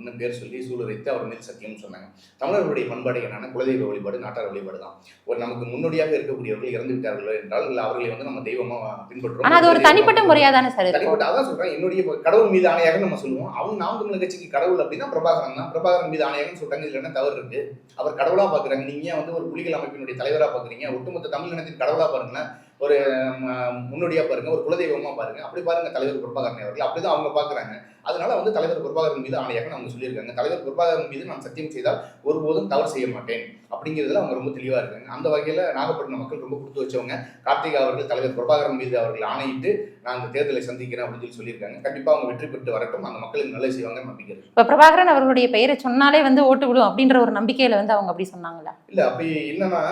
அப்படின்னு பேர் சொல்லி சூளுரைத்து அவர் மீது சத்தியம் சொன்னாங்க. தமிழர்களுடைய பண்பாடு என்னன்னா குலதெய்வ வழிபாடு நாட்டார் வழிபாடு தான் ஒரு நமக்கு முன்னோடியாக இருக்கக்கூடியவர்கள் இறந்து விட்டார்கள் என்றால் இல்லை அவர்களை வந்து நம்ம தெய்வமா பின்பற்றுறோம் ஆனா அது ஒரு தனிப்பட்ட முறையா தானே சார் தனிப்பட்ட அதான் சொல்றேன் என்னுடைய கடவுள் மீது ஆணையாக நம்ம சொல்லுவோம். அவங்க நாம் தமிழர் கட்சிக்கு கடவுள் அப்படின்னா பிரபாகரன் தான். பிரபாகரன் மீது ஆணையகம் சொல்றாங்க இதுல என்ன தவறு இருக்கு? அவர் கடவுளா பாக்குறாங்க. நீங்க ஏன் வந்து ஒரு புலிகள் அமைப்பினுடைய தலைவரா பாக்குறீங்க? ஒட்டுமொத்த தமிழ் இனத்தின் கடவுளா பாருங்களேன். ஒரு ம, முன்னோடியா பாருங்க ஒரு குலதெய்வமா பாருங்க. அப்படி பாருங்க தலைவர் பிரபாகரன் அவர்கள். அப்படிதான் அவங்க பாக்குறாங்க. அதனால வந்து தலைவர் பிரபாகரன் மீது ஆணையாக அவங்க சொல்லியிருக்காங்க தலைவர் பிரபாகரன் மீது நான் சத்தியம் செய்தால் ஒருபோதும் தவறு செய்ய மாட்டேன். அப்படிங்கிறதுல அவங்க ரொம்ப தெளிவா இருக்காங்க. அந்த வகையில நாகப்பட்டினம் மக்கள் ரொம்ப கொடுத்து வச்சவங்க கார்த்திகா அவர்கள் தலைவர் பிரபாகரன் மீது அவர்கள் ஆணையிட்டு நான் இந்த தேர்தலை சந்திக்கிறேன் அப்படின்னு சொல்லி சொல்லியிருக்காங்க. கண்டிப்பா அவங்க வெற்றி பெற்று வரட்டும். அந்த மக்களுக்கு நல்லது செய்வாங்கன்னு நம்பிக்கை இருக்கு இப்ப பிரபாகரன் அவர்களுடைய பெயரை சொன்னாலே வந்து ஓட்டு விடும் அப்படின்ற ஒரு நம்பிக்கையில வந்து அவங்க அப்படி சொன்னாங்களா? இல்ல அப்படி என்னன்னா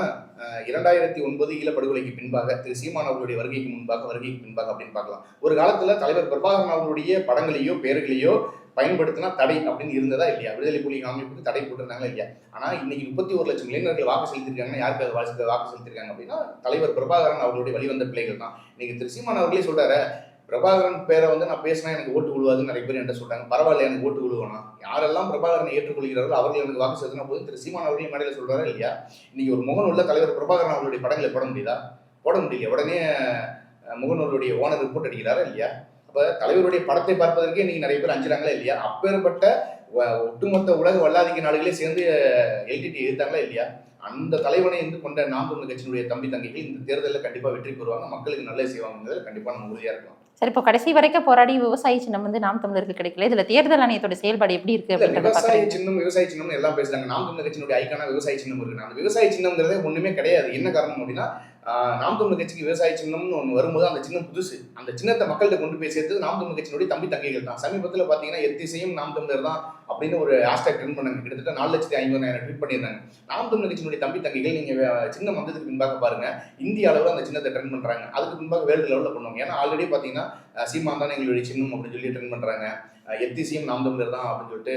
இரண்டாயிரத்தி ஒன்பது ஈழப்படுகொலைக்கு பின்பாக திரு சீமான் அவர்களுடைய வருகைக்கு முன்பாக வருகைக்கு பின்பாக அப்படின்னு பார்க்கலாம். ஒரு காலத்துல தலைவர் பிரபாகரன் அவர்களுடைய படங்களையோ பெயர்களையோ பயன்படுத்தினா தடை அப்படின்னு இருந்ததா இல்லையா? விடுதலை புலி அமைப்புக்கு தடை போட்டிருந்தாங்களா இல்லையா? ஆனால் இன்னைக்கு முப்பத்தி ஒரு லட்சம் இளைஞர்கள் வாக்கு செலுத்திருக்காங்கன்னா யாருக்கு அது வாக்கு வாக்கு செலுத்திருக்காங்க அப்படின்னா தலைவர் பிரபாகரன் அவர்களுடைய வழிவந்த பிள்ளைகள் தான். இன்னைக்கு திருசிமான் அவர்களே சொல்றாரு பிரபாகரன் பேரை வந்து நான் பேசினா எனக்கு ஓட்டு விழுவாதுன்னு நிறைய பேர் என்கிட்ட சொல்றாங்க. பரவாயில்ல எனக்கு ஓட்டு விழுவனா யாரெல்லாம் பிரபாகரனை ஏற்றுக்கொள்கிறார்கள் அவர்கள் எனக்கு வாக்கு செலுத்தினா போது திரு சீமான் அவர்களே மேடையில் சொல்றாரா இல்லையா? இன்னைக்கு ஒரு முகநூல்ல தலைவர் பிரபாகரன் அவர்களுடைய படங்களை போட முடியுதா? போட முடியல உடனே முகநூலுடைய ஓனர் ரிப்போர்ட் அடிக்கிறாரா இல்லையா? அப்ப தலைவருடைய படத்தை பார்ப்பதற்கே இன்னைக்கு நிறைய பேர் அஞ்சுறாங்களா இல்லையா? அப்பேற்பட்ட ஒட்டுமொத்த உலக வல்லாதிக்க நாடுகளே சேர்ந்து எல்டிடி எதிர்த்தாங்களா இல்லையா? அந்த தலைவனை இருந்து கொண்ட நாம் தமிழ் கட்சியினுடைய தம்பி தங்கைகள் இந்த தேர்தலில் கண்டிப்பா வெற்றி பெறுவாங்க. மக்களுக்கு நல்லது செய்வாங்கிறதுல கண்டிப்பா நம்ம உறுதியா இருக்கலாம். சரி இப்போ கடைசி வரைக்கும் போராடி விவசாயி சின்னம் வந்து நாம் தமிழருக்கு கிடைக்கல. இதுல தேர்தல் ஆணையத்தோட செயல்பாடு எப்படி இருக்கு விவசாய சின்னம் விவசாய சின்னம் எல்லாம் பேசுறாங்க. நாம் தமிழர் கட்சியினுடைய ஐக்கான விவசாய சின்னம் இருக்கு அந்த விவசாய சின்னம்ங்கிறதே ஒண்ணுமே கிடையாது. என்ன காரணம் அப்படின்னா நாம் தமிழர் கட்சிக்கு விவசாய சின்னம்னு ஒன்று வரும்போது அந்த சின்னம் புதுசு. அந்த சின்னத்தை மக்கள்கிட்ட கொண்டு போய் சேர்த்தது நாம் கட்சியினுடைய தம்பி தங்கைகள் தான். சமீபத்தில் பார்த்தீங்கன்னா எத்திசையும் நாம் தமிழர் தான் அப்படின்னு ஒரு ஹேஷ்டாக் ட்ரெண்ட் பண்ணாங்க. கிட்டத்தட்ட நாலு லட்சத்தி ஐம்பதாயிரம் ட்வீட் பண்ணியிருந்தாங்க. நாம் தமிழ் கட்சியினுடைய தம்பி தங்கைகள் நீங்கள் சின்னம் வந்ததுக்கு பின்பாக பாருங்க. இந்திய அளவில் அந்த சின்னத்தை ட்ரெண்ட் பண்ணுறாங்க அதுக்கு பின்பாக வேர்ல்டு லெவலில் பண்ணுவாங்க. ஏன்னா ஆல்ரெடி பார்த்தீங்கன்னா சீமான் தான் எங்களுடைய சின்னம் அப்படின்னு சொல்லி ட்ரெண்ட் பண்ணுறாங்க எத்திசியும் நாம் தமிழர் தான் அப்படின்னு சொல்லிட்டு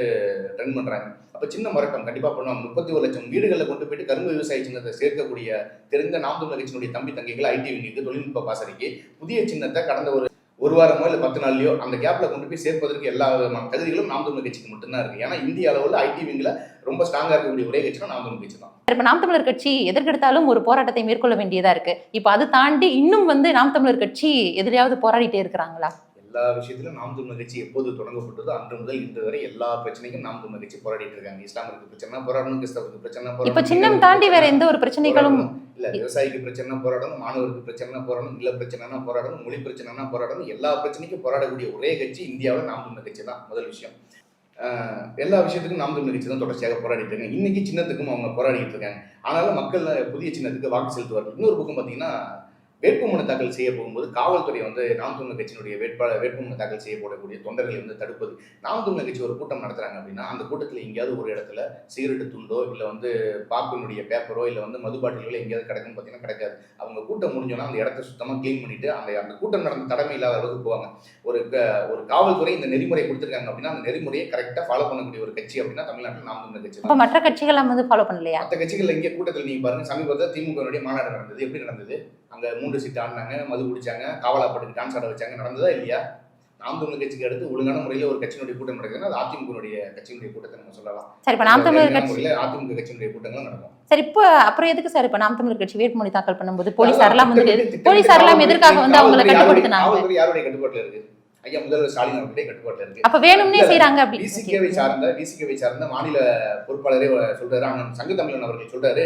ட்ரெண்ட் பண்ணுறாங்க அப்போ சின்ன மறக்கம் கண்டிப்பாக பண்ணுவாங்க. முப்பத்தி ஒரு லட்சம் வீடுகளில் கொண்டு போயிட்டு கரும்பு விவசாய சின்னத்தை சேர்க்கக்கூடிய தெரிந்த நாம் தமிழர் கட்சியினுடைய தம்பி தங்கைகள் ஐடி விங்கிக்கு தொழில்நுட்ப பாசறைக்கு புதிய சின்னத்தை கடந்த ஒரு ஒரு வாரமோ இல்லை பத்து நாள்லையோ அந்த கேப்பில் கொண்டு போய் சேர்ப்பதற்கு எல்லா விதமான தகுதிகளும் நாம் தமிழர் கட்சிக்கு மட்டும்தான் இருக்கு. ஏன்னா இந்திய அளவில் ஐடி விங்கில் ரொம்ப ஸ்ட்ராங்காக இருக்கக்கூடிய ஒரே கட்சினா நாம் தமிழர் கட்சி தான். இப்போ நாம் தமிழர் கட்சி எதற்கெடுத்தாலும் ஒரு போராட்டத்தை மேற்கொள்ள வேண்டியதா இருக்கு. இப்போ அது தாண்டி இன்னும் வந்து நாம் தமிழர் கட்சி எதிரியாவது போராடிட்டே இருக்கிறாங்களா? எல்லா விஷயத்திலும் நாம் தமிழர் கட்சி எப்போது தொடங்கப்பட்டதோ அன்று முதல் இன்று வரை எல்லா பிரச்சனைக்கும் நாம் தமிழர் கட்சி போராடிட்டு இருக்காங்க. இஸ்லாமிற்கு பிரச்சனை போராடணும் கிறிஸ்தவருக்கு பிரச்சனை போராடணும் சின்னம் தாண்டி வேற எந்த ஒரு பிரச்சனைகளும். இல்ல விவசாயிக்கு பிரச்சனை போராடணும் மாணவருக்கு பிரச்சனை போராடணும் இல்ல பிரச்சனைனா போராடணும் மொழி பிரச்சனைனா போராடணும் எல்லா பிரச்சனைக்கும் போராடக்கூடிய ஒரே கட்சி இந்தியாவில் நாம் தமிழர் கட்சி தான் முதல் விஷயம். எல்லா விஷயத்துக்கும் நாம் தமிழர் கட்சி தான் தொடர்ச்சியாக போராடிட்டு இருக்காங்க. இன்னைக்கு சின்னத்துக்கும் அவங்க போராடிட்டு இருக்காங்க. ஆனாலும் மக்கள் புதிய சின்னத்துக்கு வாக்கு செலுத்துவார்கள். இன்னொரு பக்கம் பார்த்தீங்கன்னா வேட்புமனு தாக்கல் செய்ய போகும்போது காவல்துறை வந்து நாம் தமிழர் கட்சியினுடைய வேட்பாளர் வேட்புமனு தாக்கல் செய்யப்படக்கூடிய தொண்டர்களை வந்து தடுப்பது. நாம் தமிழர் கட்சி ஒரு கூட்டம் நடத்துறாங்க அப்படின்னா அந்த கூட்டத்தில் எங்கேயாவது ஒரு இடத்துல சிகரெட்டு துண்டோ இல்லை வந்து பாப்பினுடைய பேப்பரோ இல்லை வந்து மது பாட்டில்களோ எங்கேயாவது கிடக்குன்னு பார்த்தீங்கன்னா கிடைக்காது. அவங்க கூட்டம் முடிஞ்சோன்னா அந்த இடத்த சுத்தமாக க்ளீன் பண்ணிட்டு அந்த அந்த கூட்டம் நடந்த தடமை இல்லாத அளவுக்கு போவாங்க. ஒரு ஒரு காவல்துறை இந்த நெறிமுறை கொடுத்துருக்காங்க அப்படின்னா அந்த நெறிமுறையை கரெக்டாக ஃபாலோ பண்ணக்கூடிய ஒரு கட்சி அப்படின்னா தமிழ்நாட்டில் நாம் தமிழர் கட்சி மற்ற கட்சிகள் வந்து ஃபாலோ பண்ணலையா? மற்ற கட்சிகள் இங்கே கூட்டத்தில் நீங்க பாருங்க சமீபத்தில் திமுகவுடைய மாநாடு நடந்தது. எப்படி நடந்தது? அங்க மூன்று சீட் ஆடினாங்க மது குடிச்சாங்க காவலாப்பட்டுக்கு டான்ஸ் ஆட வச்சாங்க. நடந்ததா இல்லையா? நாம் தமிழர் கட்சிக்கு அடுத்து ஒழுங்கான முறையில் ஒரு கட்சியினுடைய கூட்டம் நடக்குதுன்னா அது அதிமுகனுடைய கட்சியினுடைய கூட்டத்தை நம்ம சொல்லலாம். சரி இப்ப நாம் தமிழர் கட்சி அதிமுக கட்சியினுடைய கூட்டங்கள் நடக்கும்? சரி இப்போ அப்புறம் எதுக்கு சார் இப்ப நாம் தமிழர் கட்சி வேட்புமனு தாக்கல் பண்ணும்போது போலீசார் எல்லாம் வந்து எல்லாம் காவல்துறை- எதற்காக வந்து அவங்களை கட்டுப்படுத்தினாங்க? யாருடைய கட்டுப்பாட்டுல இருக்கு? ஐயா முதல்வர் ஸ்டாலின் அவர்களுடைய கட்டுப்பாட்டுல இருக்கு. அப்ப வேணும்னே செய்யறாங்க அப்படி. விசிகேவை சார்ந்த விசிகேவை சார்ந்த மாநில பொறுப்பாளரே சொல்றாரு. அண்ணன் சங்கத்தமிழன் அவர்கள் சொல்றாரு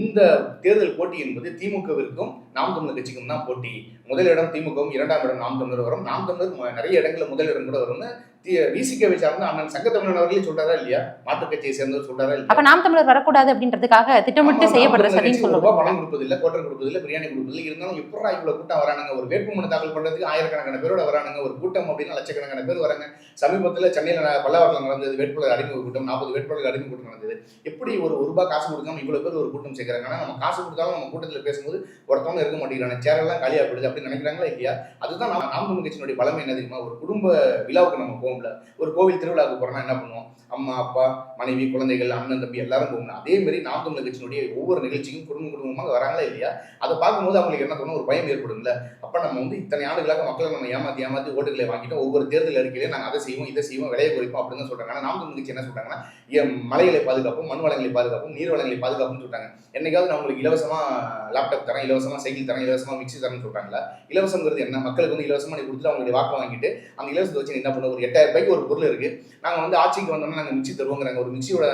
இந்த தேர்தல் போட்டி என்பது திமுகவிற்கும் நாம் தமிழர் கட்சிக்கும் தான் போட்டி. முதலிடம் திமுகவும் இரண்டாம் இடம் நாம் தமிழர் வரும். நாம் தமிழர் நிறைய இடங்கள்ல முதலிடம் கூட வரும்னு விசிகேவை சார்ந்த அண்ணன் சங்கத்தமிழன் அவர்களே சொல்றாரா இல்லையா? மாற்றுக் கட்சியை சேர்ந்தவர் சொல்றாரா இல்லையா? அப்ப நாம் தமிழர் வரக்கூடாது அப்படின்றதுக்காக திட்டமிட்டு செய்யப்படுற ரூபாய் சொல்லுவாங்க பணம் கொடுப்பதில்ல கோட்டர் கொடுப்பதில்ல பிரியாணி கொடுப்பதில்ல. இருந்தாலும் எப்படா இவ்வளவு கூட்டம் வரானுங்க? ஒரு வேட்புமனு தாக்கல் பண்றதுக்கு ஆயிரக்கணக்கான பேரோட வரானுங்க. ஒரு கூட்டம் அப்படின்னா லட்சக்கணக்கான பேர் வராங்க. சமீபத்தில் சென்னையில் ந- பல்லாவரத்தில் நடந்தது வேட்பாளர் அறிமுக கூட்டம் நாற்பது வேட்பாளர் அறிமுக கூட்டம் நடந்தது. எப்படி ஒரு ஒரு ரூபாய் காசு கொடுக்காம இவ்வளோ பேர் ஒரு கூட்டம் சேர்க்குறாங்க? ஆனால் நம்ம காசு கொடுத்தாலும் நம்ம கூட்டத்தில் பேசும்போது ஒருத்தவங்க இருக்க மாட்டேங்கிறாங்க. சேரெல்லாம் காலியாக போயிடுது அப்படின்னு நினைக்கிறாங்களா இல்லையா? அதுதான் நம்ம நாம் தமிழ் கட்சியினுடைய பலமை என்ன தெரியுமா? ஒரு குடும்ப விழாவுக்கு நம்ம போகல ஒரு கோவில் திருவிழாவுக்கு போகிறோம்னா என்ன பண்ணுவோம்? அம்மா அப்பா மனைவி குழந்தைகள் அண்ணன் தம்பி எல்லாரும் போகணும். அதே மாதிரி நாம் கட்சியினுடைய ஒவ்வொரு நிகழ்ச்சிக்கும் குடும்ப குடும்பமாக வராங்களா இல்லையா? அதை பார்க்கும்போது அவங்களுக்கு என்ன தோணும்? ஒரு பயம் ஏற்படும்ல. அப்போ நம்ம வந்து இத்தனை ஆண்டுகளாக மக்களை நம்ம ஏமாத்தி ஏமாத்தி ஓட்டுகளை வாங்கிட்டோம் ஒவ்வொரு தேர்தல் அறிக்கையிலே நாங்கள் அதை செய்வோம் இதை செய்வோம் விலையை குறைப்போம் அப்படின்னு தான் சொல்றாங்க. ஆனால் நாம் என்ன சொல்றாங்கன்னா ஏன் மலைகளை பாதுகாப்போம் மண் வளங்களை பாதுகாப்போம் நீர் வளங்களை பாதுகாப்புன்னு சொல்றாங்க. என்னைக்காவது நான் உங்களுக்கு இலவசமாக லேப்டாப் தரேன் இலவசமாக சைக்கிள் தரேன் இலவசமாக மிக்சி தரேன்னு சொல்றாங்களா? இலவசங்கிறது என்ன? மக்களுக்கு வந்து இலவசமாக நீ கொடுத்து அவங்களுடைய வாக்கு வாங்கிட்டு அந்த இலவசத்தை வச்சு என்ன பண்ண? ஒரு எட்டாயிரம் ரூபாய்க்கு ஒரு பொருள் இருக்கு. நாங்கள் வந்து ஆட்சிக்கு வந்தோம்னா நாங்கள் மிக்சி தருவோங்கிறாங்க. ஒரு மிக்சியோட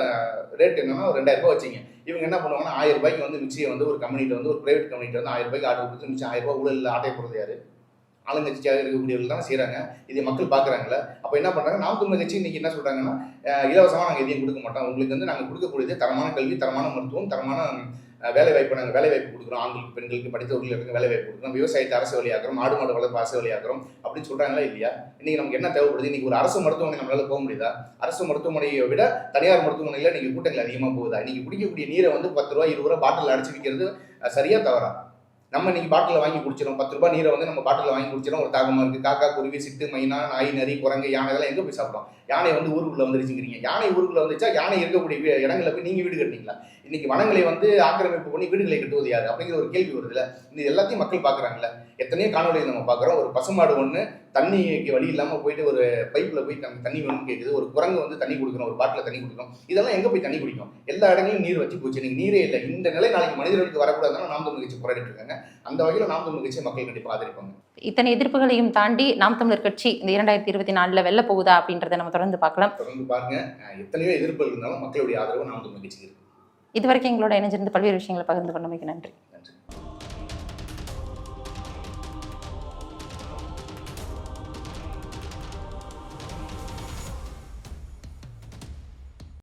ரேட் என்னன்னா ஒரு ரெண்டாயிரம் ரூபாய் வச்சிங்க. இவங்க என்ன பண்ணுவாங்கன்னா ஆயிரம் ரூபாய்க்கு வந்து மிக்ஸியை வந்து ஒரு கம்பெனிட்ட வந்து ஒரு பிரைவேட் கம்பெனிட்ட வந்து ஆயிரம் ரூபாய்க்கு ஆர்டர் கொடுத்து மிச்சம் ஆயிரம் ரூபாய் ஊழல் ஆட்டையை போடுறது யாரு? ஆளுங்கட்சியாக இருக்கக்கூடியவர்கள் தான் செய்கிறாங்க இதை மக்கள் பார்க்குறாங்களே அப்போ என்ன பண்ணுறாங்க நாம் தமிழ் கட்சி இன்னைக்கு என்ன சொல்கிறாங்கன்னா இலவசமாக நாங்கள் எதையும் கொடுக்க மாட்டோம். உங்களுக்கு வந்து நாங்கள் கொடுக்கக்கூடியது தரமான கல்வி தரமான மருத்துவம் தரமான வேலை வாய்ப்பு நாங்கள் வேலை வாய்ப்பு கொடுக்குறோம். ஆண்களுக்கு பெண்களுக்கு படித்தவர்களுக்கு வேலை வாய்ப்பு கொடுக்குறோம். விவசாயத்தை அரசு வழியாக்குறோம். மாடு மாடு வளர்ப்பு அரசு வழியாக்குறோம். அப்படின்னு சொல்கிறாங்களா இல்லையா? இன்னைக்கு நமக்கு என்ன தேவைப்படுது? இன்னைக்கு ஒரு அரசு மருத்துவமனை நம்மளால போக முடியுதா? அரசு மருத்துவமனையை விட தனியார் மருத்துவமனையில் இன்னைக்கு கூட்டங்கள் அதிகமாக போகுதா? இன்னைக்கு குடிக்கக்கூடிய நீரை வந்து பத்து ரூபா இருபது ரூபா பாட்டில் அடிச்சு விற்கிறது சரியாக சரியா தவறா? நம்ம இன்னைக்கு பாட்டில் வாங்கி குடிச்சிடும் பத்து ரூபாய் நீரை வந்து நம்ம பாட்டில் வாங்கி குடிச்சிடும் ஒரு தாகமாக இருக்குது காக்கா குருவி சிட்டு மைனா நாய் நரி குரங்கு யானை இதெல்லாம் எங்கே போய் சாப்பிடும் யானை வந்து ஊருக்குள்ள வந்துருச்சுங்கிறீங்க. யானை ஊருக்குள்ள வந்துச்சா? யானை இருக்கக்கூடிய இடங்களில் போய் நீங்கள் வீடு கட்டினீங்களா? இன்னைக்கு வனங்களை வந்து ஆக்கிரமிப்பு பண்ணி வீடுகளை கட்டுவது யாரு? அப்படிங்கிற ஒரு கேள்வி வருதுல்ல இது எல்லாத்தையும் மக்கள் பார்க்குறாங்கல்ல. எத்தனையோ காணொலியை நம்ம பார்க்குறோம். ஒரு பசுமாடு ஒன்று தண்ணிக்கு வழி இல்லாமல் போயிட்டு ஒரு பைப்பில் போய் தண்ணி தண்ணி வேணும்னு கேட்குது ஒரு குரங்கு வந்து தண்ணி கொடுக்கணும். ஒரு பாட்டில் தண்ணி கொடுக்கணும். இதெல்லாம் எங்கே போய் தண்ணி குடிக்கும்? எல்லா இடங்களிலும் நீர் வச்சு போச்சு. இன்னைக்கு நீரே இல்லை. இந்த நிலை நாளைக்கு மனிதர்களுக்கு வரக்கூடாதுன்னு நாம் தமிழ் கட்சி போராடிட்டு இருக்காங்க. அந்த வகையில் நாம் தமிழ் கட்சி மக்கள் கண்டிப்பாக ஆதரிப்பாங்க. இத்தனை எதிர்ப்புகளையும் தாண்டி நாம் தமிழர் கட்சி இந்த இரண்டாயிரத்தி இருபத்தி நாலுல வெல்ல போகுதா அப்படின்றத நம்ம தொடர்ந்து பார்க்கலாம். தொடர்ந்து பாருங்க. எத்தனையோ எதிர்ப்புகள் இருந்தாலும் மக்களுடைய ஆதரவு நாம் தமிழ் கட்சிக்கு இருக்கு. இதுவரைக்கும் எங்களோட இணைஞ்சிருந்து பல்வேறு விஷயங்களை பகிர்ந்து கொண்டமைக்கு நன்றி. நன்றி.